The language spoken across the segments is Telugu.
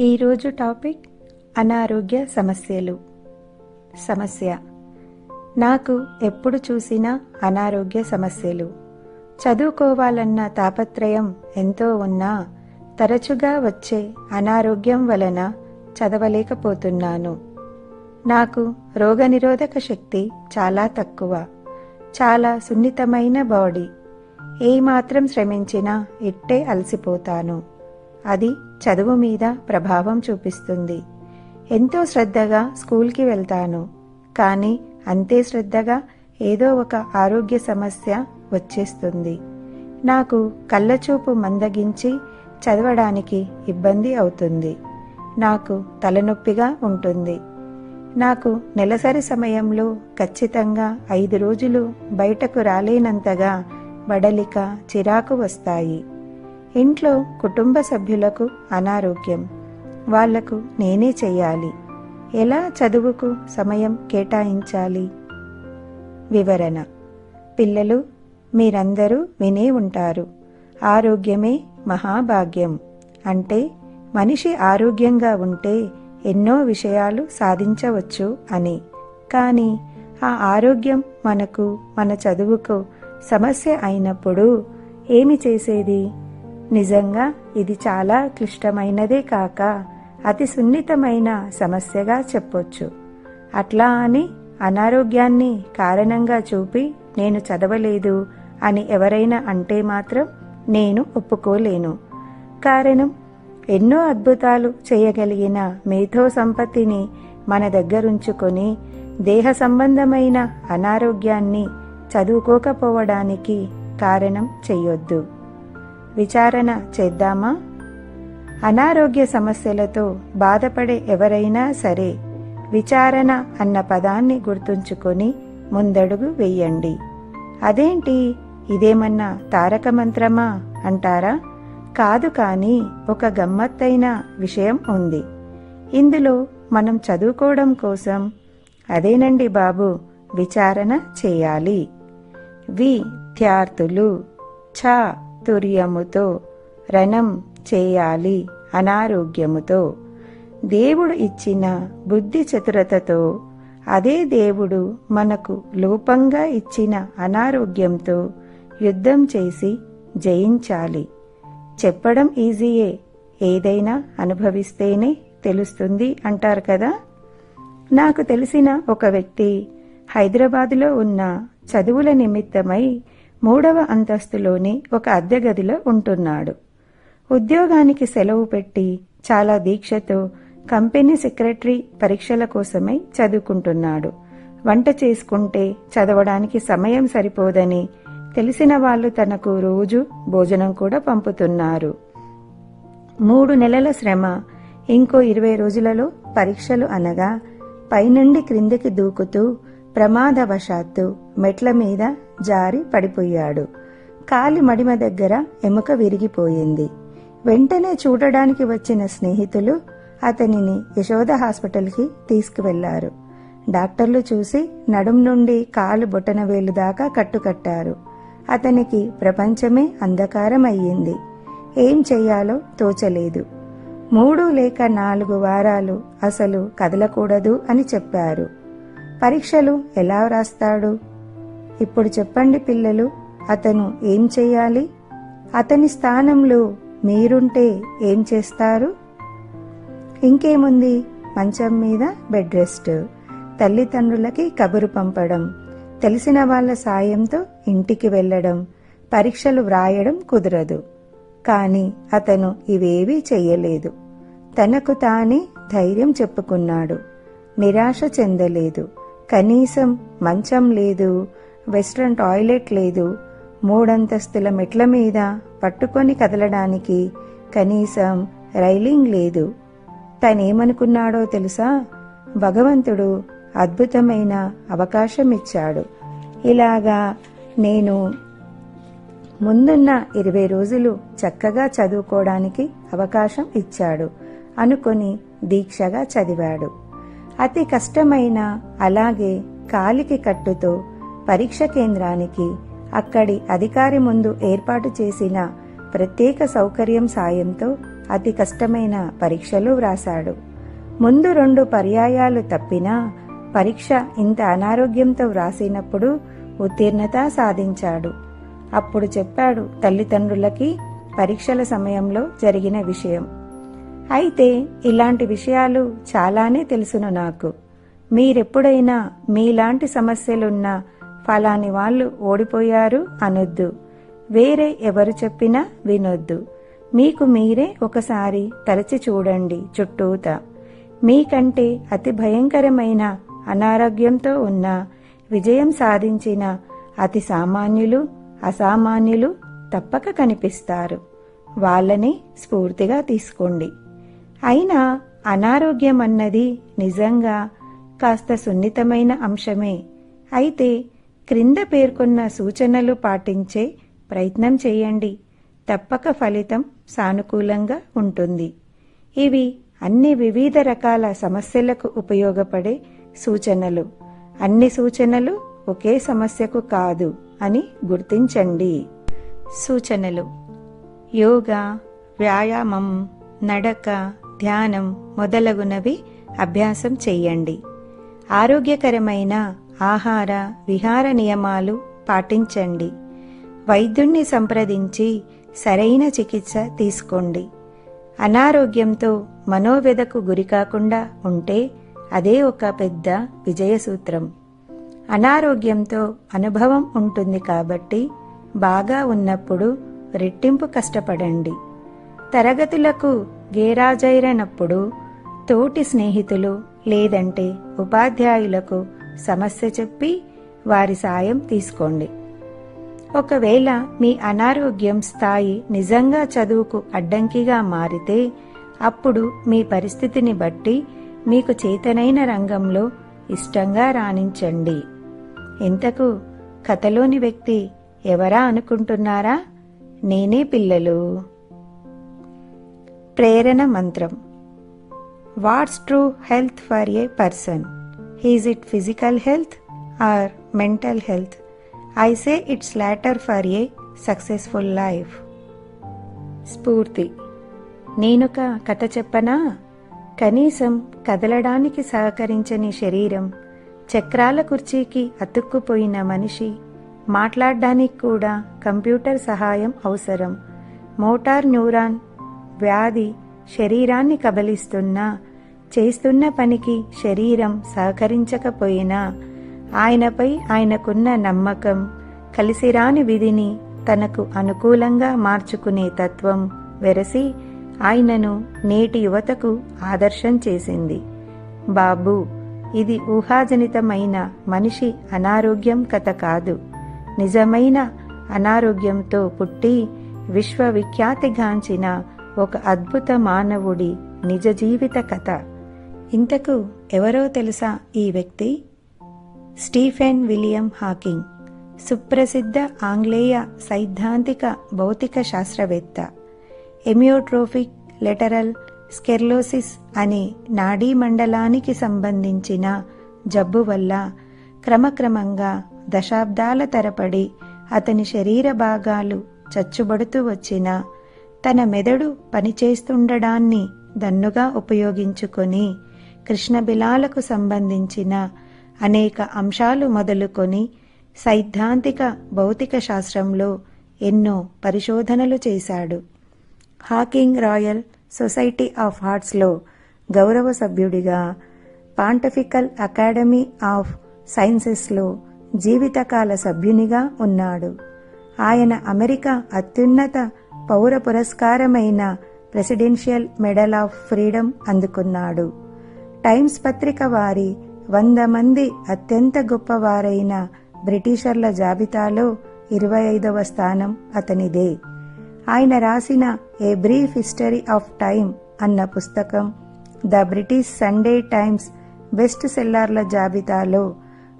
ఈరోజు టాపిక్ అనారోగ్య సమస్యలు. సమస్య. నాకు ఎప్పుడు చూసినా అనారోగ్య సమస్యలు. చదువుకోవాలన్న తాపత్రయం ఎంతో ఉన్నా తరచుగా వచ్చే అనారోగ్యం వలన చదవలేకపోతున్నాను. నాకు రోగనిరోధక శక్తి చాలా తక్కువ. చాలా సున్నితమైన బాడీ. ఏమాత్రం శ్రమించినా ఇట్టే అలసిపోతాను. అది చదువు మీద ప్రభావం చూపిస్తుంది. ఎంతో శ్రద్ధగా స్కూల్కి వెళ్తాను. కానీ అంతే శ్రద్ధగా ఏదో ఒక ఆరోగ్య సమస్య వచ్చేస్తుంది. నాకు కళ్ళచూపు మందగించి చదవడానికి ఇబ్బంది అవుతుంది. నాకు తలనొప్పిగా ఉంటుంది. నాకు నెలసరి సమయంలో ఖచ్చితంగా ఐదు రోజులు బయటకు రాలేనంతగా బడలిక చిరాకు వస్తాయి. ఇంట్లో కుటుంబ సభ్యులకు అనారోగ్యం. వాళ్ళకు నేనే చెయ్యాలి. ఎలా చదువుకు సమయం కేటాయించాలి? వివరణ. పిల్లలు మీరందరూ వినే ఉంటారు. ఆరోగ్యమే మహాభాగ్యం. అంటే మనిషి ఆరోగ్యంగా ఉంటే ఎన్నో విషయాలు సాధించవచ్చు అని. కానీ ఆ ఆరోగ్యం మనకు మన చదువుకు సమస్య అయినప్పుడు ఏమి చేసేది? నిజంగా ఇది చాలా క్లిష్టమైనదే కాక అతి సున్నితమైన సమస్యగా చెప్పొచ్చు. అట్లా అని అనారోగ్యాన్ని కారణంగా చూపి నేను చదవలేదు అని ఎవరైనా అంటే మాత్రం నేను ఒప్పుకోలేను. కారణం ఎన్నో అద్భుతాలు చేయగలిగిన మేధో సంపత్తిని మన దగ్గరుంచుకొని దేహ సంబంధమైన అనారోగ్యాన్ని చదువుకోకపోవడానికి కారణం చెయ్యొద్దు. విచారణ చేద్దామా? అనారోగ్య సమస్యలతో బాధపడే ఎవరైనా సరే విచారణ అన్న పదాన్ని గుర్తుంచుకొని ముందడుగు వెయ్యండి అదేంటి? ఇదేమన్నా తారక మంత్రమా అంటారా? కాదు కానీ ఒక గమ్మత్తైన విషయం ఉంది. ఇందులో మనం చదువుకోవడం కోసం అదేనండి బాబు విచారణ చేయాలి. విద్యార్థులు చ తుర్యముతో రణం చేయాలి అనారోగ్యముతో. దేవుడు ఇచ్చిన బుద్ధి చతురతతో అదే దేవుడు మనకు లోపంగా ఇచ్చిన అనారోగ్యంతో యుద్ధం చేసి జయించాలి. చెప్పడం ఈజీయే ఏదైనా అనుభవిస్తేనే తెలుస్తుంది అంటారు కదా? నాకు తెలిసిన ఒక వ్యక్తి హైదరాబాదులో ఉన్న చదువుల నిమిత్తమై మూడవ అంతస్తులోని ఒక అద్దె గదిలో ఉంటున్నాడు. ఉద్యోగానికి సెలవు పెట్టి చాలా దీక్షతో కంపెనీ సెక్రటరీ పరీక్షల కోసమై చదువుకుంటున్నాడు. వంట చేసుకుంటే చదవడానికి సమయం సరిపోదని తెలిసిన వాళ్ళు తనకు రోజు భోజనం కూడా పంపుతున్నారు. మూడు నెలల శ్రమ ఇంకో ఇరవై రోజులలో పరీక్షలు అనగా పైనుండి క్రిందికి దూకుతూ ప్రమాదవశాత్తు మెట్ల మీద జారి పడిపోయాడు. కాలి మడిమ దగ్గర ఎముక విరిగిపోయింది. వెంటనే చూడడానికి వచ్చిన స్నేహితులు అతనిని యశోద హాస్పిటల్కి తీసుకువెళ్ళారు. డాక్టర్లు చూసి నడుం నుండి కాలు బొటన వేలు దాకా కట్టుకట్టారు. అతనికి ప్రపంచమే అంధకారం అయ్యింది ఏం చెయ్యాలో తోచలేదు. మూడు లేక నాలుగు వారాలు అసలు కదలకూడదు అని చెప్పారు. పరీక్షలు ఎలా వ్రాస్తాడు ఇప్పుడు చెప్పండి పిల్లలు అతను ఏం చేయాలి అతని స్థానంలో మీరుంటే ఏం చేస్తారు? ఇంకేముంది? మంచం మీద బెడ్ రెస్ట్. తల్లిదండ్రులకి కబురు పంపడం. తెలిసిన వాళ్ళ సాయంతో ఇంటికి వెళ్ళడం. పరీక్షలు వ్రాయడం కుదరదు. కానీ అతను ఇవేవీ చెయ్యలేదు. తనకు తానే ధైర్యం చెప్పుకున్నాడు. నిరాశ చెందలేదు. కనీసం మంచం లేదు వెస్ట్రన్ టాయిలెట్ లేదు మూడంతస్తుల మెట్ల మీద పట్టుకొని కదలడానికి కనీసం రైలింగ్ లేదు. తనేమనుకున్నాడో తెలుసా? భగవంతుడు అద్భుతమైన అవకాశం ఇచ్చాడు ఇలాగా నేను ముందున్న ఇరవై రోజులు చక్కగా చదువుకోవడానికి అవకాశం ఇచ్చాడు అనుకొని దీక్షగా చదివాడు. అతి కష్టమైన అలాగే కాలికి కట్టుతో పరీక్ష కేంద్రానికి అక్కడి అధికారి ముందు ఏర్పాటు చేసిన ప్రత్యేక సౌకర్యం సాయంతో అతి కష్టమైన పరీక్షలు వ్రాశాడు. ముందు రెండు పర్యాయాలు తప్పినా పరీక్ష ఇంత అనారోగ్యంతో వ్రాసినప్పుడు ఉత్తీర్ణత సాధించాడు. అప్పుడు చెప్పాడు తల్లిదండ్రులకి పరీక్షల సమయంలో జరిగిన విషయం. అయితే ఇలాంటి విషయాలు చాలానే తెలుసును నాకు. మీరెప్పుడైనా మీలాంటి సమస్యలున్న ఫలాని వాళ్ళు ఓడిపోయారు అనొద్దు. వేరే ఎవరు చెప్పినా వినొద్దు. మీకు మీరే ఒకసారి తలచి చూడండి చుట్టూత. మీకంటే అతి భయంకరమైన అనారోగ్యంతో ఉన్న విజయం సాధించిన అతి సామాన్యులు అసామాన్యులు తప్పక కనిపిస్తారు. వాళ్ళని స్ఫూర్తిగా తీసుకోండి. అయినా అనారోగ్యం అన్నది నిజంగా కాస్త సున్నితమైన అంశమే. అయితే క్రింద పేర్కొన్న సూచనలు పాటించే ప్రయత్నం చేయండి. తప్పక ఫలితం సానుకూలంగా ఉంటుంది. ఇవి అన్ని వివిధ రకాల సమస్యలకు ఉపయోగపడే సూచనలు. అన్ని సూచనలు ఒకే సమస్యకు కాదు అని గుర్తించండి. సూచనలు. యోగా వ్యాయామం నడక ధ్యానం మొదలగునవి అభ్యాసం చెయ్యండి. ఆరోగ్యకరమైన ఆహార విహార నియమాలు పాటించండి. వైద్యుణ్ణి సంప్రదించి సరైన చికిత్స తీసుకోండి. అనారోగ్యంతో మనోవ్యధకు గురికాకుండా ఉంటే అదే ఒక పెద్ద విజయసూత్రం. అనారోగ్యంతో అనుభవం ఉంటుంది కాబట్టి బాగా ఉన్నప్పుడు రెట్టింపు కష్టపడండి. తరగతులకు గేరాజైరనప్పుడు తోటి స్నేహితులు లేదంటే ఉపాధ్యాయులకు సమస్య చెప్పి వారి సాయం తీసుకోండి. ఒకవేళ మీ అనారోగ్యం స్థాయి నిజంగా చదువుకు అడ్డంకిగా మారితే అప్పుడు మీ పరిస్థితిని బట్టి మీకు చేతనైన రంగంలో ఇష్టంగా రాణించండి. ఇంతకు కథలోని వ్యక్తి ఎవరా అనుకుంటున్నారా? నేనే పిల్లలు. ప్రేరణ మంత్రం. What's true health for a person. Is it physical health or mental health? I say it's latter for a successful life. స్ఫూర్తి. నేనొక కథ చెప్పనా? కనీసం కదలడానికి సహకరించని శరీరం చక్రాల కుర్చీకి అతుక్కుపోయిన మనిషి మాట్లాడడానికి కూడా కంప్యూటర్ సహాయం అవసరం. మోటార్ న్యూరాన్ వ్యాధి శరీరాన్ని కబలిస్తున్నా చేస్తున్న పనికి శరీరం సహకరించకపోయినా ఆయనపై ఆయనకున్న నమ్మకం కలిసిరాని విధిని తనకు అనుకూలంగా మార్చుకునే తత్వం వెరసి ఆయనను నేటి యువతకు ఆదర్శం చేసింది. బాబు ఇది ఊహాజనితమైన మనిషి అనారోగ్యం కథ కాదు. నిజమైన అనారోగ్యంతో పుట్టి విశ్వవిఖ్యాతిగాంచిన ఒక అద్భుత మానవుడి నిజ జీవిత కథ. ఇంతకు ఎవరో తెలుసా ఈ వ్యక్తి? స్టీఫెన్ విలియం హాకింగ్ సుప్రసిద్ధ ఆంగ్లేయ సైద్ధాంతిక భౌతిక శాస్త్రవేత్త. ఎమియోట్రోఫిక్ లెటరల్ స్కెర్లోసిస్ అనే నాడీ మండలానికి సంబంధించిన జబ్బు వల్ల క్రమక్రమంగా దశాబ్దాల తరపడి అతని శరీర భాగాలు చచ్చుబడుతూ వచ్చిన తన మెదడు పనిచేస్తుండడాన్ని దన్నుగా ఉపయోగించుకొని కృష్ణబిలాలకు సంబంధించిన అనేక అంశాలు మొదలుకొని సైద్ధాంతిక భౌతిక శాస్త్రంలో ఎన్నో పరిశోధనలు చేశాడు. హాకింగ్ రాయల్ సొసైటీ ఆఫ్ ఆర్ట్స్లో గౌరవ సభ్యుడిగా పాంటఫికల్ అకాడమీ ఆఫ్ సైన్సెస్లో జీవితకాల సభ్యునిగా ఉన్నాడు. ఆయన అమెరికా అత్యున్నత పౌర పురస్కారమైన ప్రెసిడెన్షియల్ మెడల్ ఆఫ్ ఫ్రీడమ్ అందుకున్నాడు. టైమ్స్ పత్రిక వారి వంద మంది అత్యంత గొప్పవారైన బ్రిటిషర్ల జాబితాలో ఇరవై ఐదవ స్థానం అతనిదే. ఆయన రాసిన a brief history of time అన్న పుస్తకం the British Sunday Times best సెల్లర్ల జాబితాలో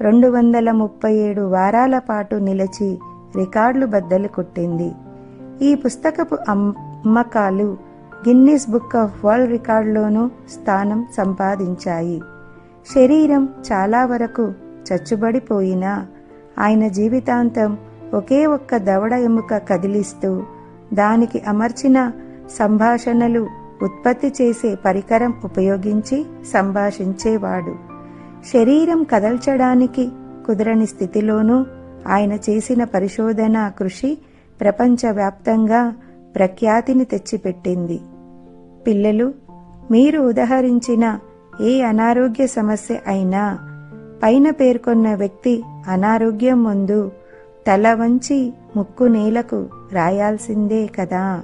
రెండు వందల ముప్పై ఏడు వారాల పాటు నిలిచి రికార్డులు బద్దలు కొట్టింది. ఈ పుస్తకపు అమ్మకాలు గిన్నీస్ బుక్ ఆఫ్ వరల్డ్ రికార్డులోనూ స్థానం సంపాదించాయి. శరీరం చాలా వరకు చచ్చుబడిపోయినా ఆయన జీవితాంతం ఒకే ఒక్క దవడ ఎముక కదిలిస్తూ దానికి అమర్చిన సంభాషణలు ఉత్పత్తి చేసే పరికరం ఉపయోగించి సంభాషించేవాడు. శరీరం కదల్చడానికి కుదరని స్థితిలోనూ ఆయన చేసిన పరిశోధన కృషి ప్రపంచవ్యాప్తంగా ప్రఖ్యాతిని తెచ్చిపెట్టింది. పిల్లలు మీరు ఉదహరించిన ఏ అనారోగ్య సమస్య అయినా పైన పేర్కొన్న వ్యక్తి అనారోగ్యం ముందు తల వంచి ముక్కు నేలకు రాయాల్సిందే కదా.